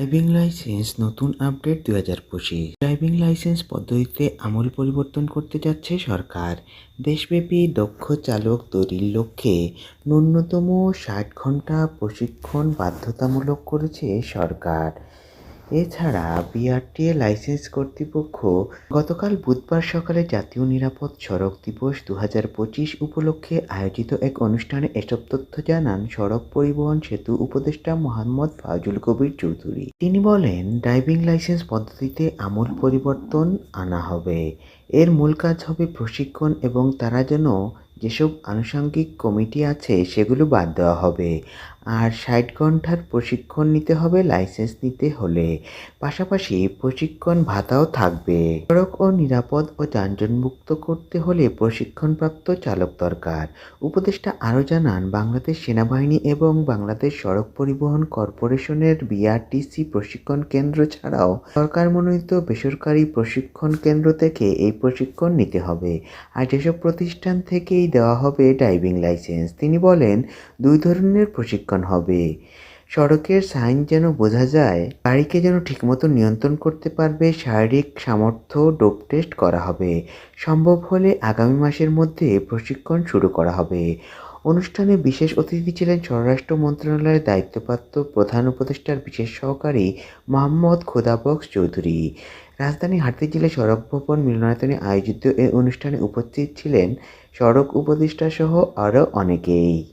Driving licence নতুন update দুই হাজার পঁচিশ। ড্রাইভিং লাইসেন্স পদ্ধতিতে আমূল পরিবর্তন করতে যাচ্ছে সরকার। দেশব্যাপী দক্ষ চালক তৈরির লক্ষ্যে ন্যূনতম ষাট ঘণ্টা প্রশিক্ষণ বাধ্যতামূলক করেছে সরকার। এছাড়া বিআরটিএ লাইসেন্স কর্তৃপক্ষ গতকাল বুধবার সকালে জাতীয় নিরাপদ সড়ক দিবস দু হাজার পঁচিশ উপলক্ষে আয়োজিত এক অনুষ্ঠানে এসব তথ্য জানান সড়ক পরিবহন সেতু উপদেষ্টা মোহাম্মদ ফাজুল কবির চৌধুরী। তিনি বলেন, ড্রাইভিং লাইসেন্স পদ্ধতিতে আমূল পরিবর্তন আনা হবে। এর মূল কাজ হবে প্রশিক্ষণ এবং তারা যেন যেসব আনুষঙ্গিক কমিটি আছে সেগুলো বাদ দেওয়া হবে। আর ষাট ঘণ্টার প্রশিক্ষণ নিতে হবে, লাইসেন্স নিতে হলে। পাশাপাশি প্রশিক্ষণ ভাতাও থাকবে। সড়ক ও নিরাপদ ও যানজটমুক্ত করতে হলে প্রশিক্ষণপ্রাপ্ত চালক দরকার। উপদেষ্টা আরও জানান, বাংলাদেশ সেনাবাহিনী এবং বাংলাদেশ সড়ক পরিবহন কর্পোরেশনের বিআরটিসি প্রশিক্ষণ কেন্দ্র ছাড়াও সরকার মনোনীত বেসরকারি প্রশিক্ষণ কেন্দ্র থেকে এই প্রশিক্ষণ নিতে হবে। আর যেসব প্রতিষ্ঠান থেকেই দেওয়া হবে ড্রাইভিং লাইসেন্স, তিনি বলেন, দুই ধরনের প্রশিক্ষণ হবে। সড়কের সাইন যেন বোঝা যায়, গাড়িকে যেন ঠিকমতো নিয়ন্ত্রণ করতে পারবে, শারীরিক সামর্থ্য ডোপ টেস্ট করা হবে। সম্ভব হলে আগামী মাসের মধ্যে প্রশিক্ষণ শুরু করা হবে। অনুষ্ঠানে বিশেষ অতিথি ছিলেন স্বরাষ্ট্র মন্ত্রণালয়ের দায়িত্বপ্রাপ্ত প্রধান উপদেষ্টার বিশেষ সহকারী মোহাম্মদ খোদাবক্স চৌধুরী। রাজধানী হাটতে জেলা সড়ক ভবন মিলনায়তনে আয়োজিত এই অনুষ্ঠানে উপস্থিত ছিলেন সড়ক উপদেষ্টা সহ আরও অনেকেই।